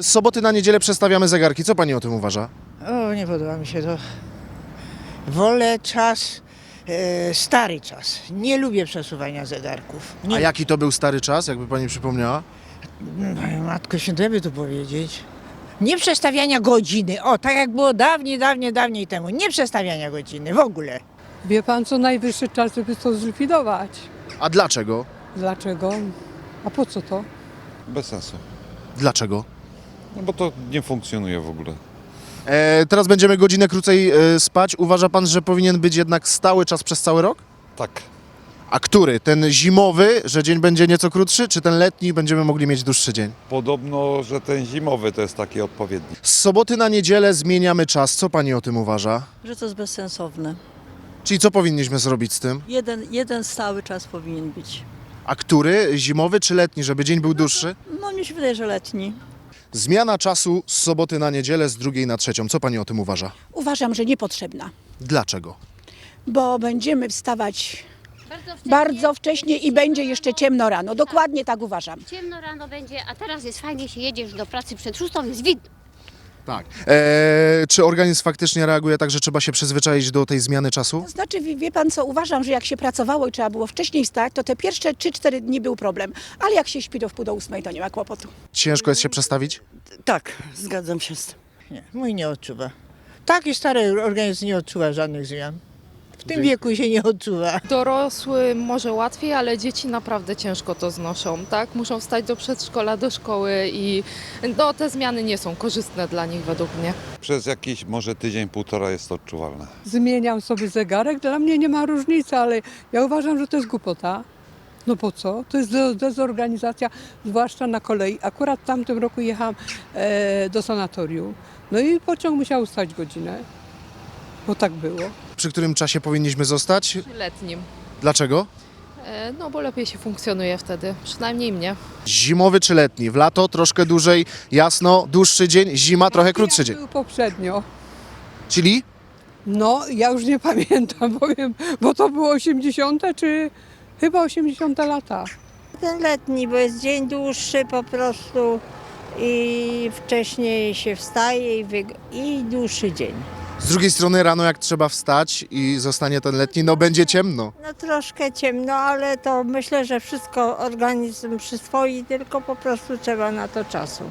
Z soboty na niedzielę przestawiamy zegarki. Co pani o tym uważa? O, nie podoba mi się to. Wolę czas, e, stary czas. Nie lubię przesuwania zegarków. Nie, A jaki to był stary czas, jakby pani przypomniała? No, Matko Święta, by tu powiedzieć. Nie przestawiania godziny. O, tak jak było dawniej, dawniej, dawniej temu. Nie przestawiania godziny w ogóle. Wie pan, co najwyższy czas, żeby to zlikwidować. A dlaczego? Dlaczego? A po co to? Bez sensu. Dlaczego? No bo to nie funkcjonuje w ogóle. E, teraz będziemy godzinę krócej e, spać. Uważa pan, że powinien być jednak stały czas przez cały rok? Tak. A który? Ten zimowy, że dzień będzie nieco krótszy, czy ten letni będziemy mogli mieć dłuższy dzień? Podobno, że ten zimowy to jest taki odpowiedni. Z soboty na niedzielę zmieniamy czas. Co pani o tym uważa? że to jest bezsensowne. Czyli co powinniśmy zrobić z tym? Jeden, jeden stały czas powinien być. A który? Zimowy czy letni, żeby dzień był dłuższy? No mi się wydaje, że letni. Zmiana czasu z soboty na niedzielę z drugiej na trzecią. Co pani o tym uważa? Uważam, że niepotrzebna, Dlaczego? bo będziemy wstawać Bardzo wcześnie, bardzo wcześnie i będzie jeszcze ciemno rano. Dokładnie tak uważam. Ciemno rano będzie, a teraz jest fajnie, się jedziesz do pracy przed szóstą, jest widno. Tak. E, czy organizm faktycznie reaguje tak, że trzeba się przyzwyczaić do tej zmiany czasu? To znaczy, wie, wie pan co, uważam, że jak się pracowało i trzeba było wcześniej wstać, to te pierwsze 3-4 dni był problem. Ale jak się śpi do wpół do ósmej, to nie ma kłopotu. Ciężko jest się przestawić? Tak, zgadzam się z tym. Nie, mój nie odczuwa. Taki stary organizm nie odczuwa żadnych zmian. W tym wieku się nie odczuwa. Dorosły może łatwiej, ale dzieci naprawdę ciężko to znoszą, tak? Muszą wstać do przedszkola, do szkoły i no, te zmiany nie są korzystne dla nich według mnie. Przez jakiś może tydzień, półtora jest to odczuwalne. Zmieniam sobie zegarek, dla mnie nie ma różnicy, ale ja uważam, że to jest głupota. No po co? To jest de- dezorganizacja, zwłaszcza na kolei. Akurat w tamtym roku jechałam e, do sanatorium. No i pociąg musiał stać godzinę, bo tak było. Przy którym czasie powinniśmy zostać? Letnim. Dlaczego? E, No bo lepiej się funkcjonuje wtedy, przynajmniej mnie. Zimowy czy letni? W lato troszkę dłużej, jasno, dłuższy dzień, zima trochę krótszy Jak dzień. był poprzednio. Czyli? No, ja już nie pamiętam, powiem, bo to było 80. czy chyba 80 lata. Ten letni, bo jest dzień dłuższy po prostu i wcześniej się wstaje i, wyg- i dłuższy dzień. Z drugiej strony rano jak trzeba wstać i zostanie ten letni, no będzie ciemno. No troszkę ciemno, ale to myślę, że wszystko organizm przyswoi, tylko po prostu trzeba na to czasu.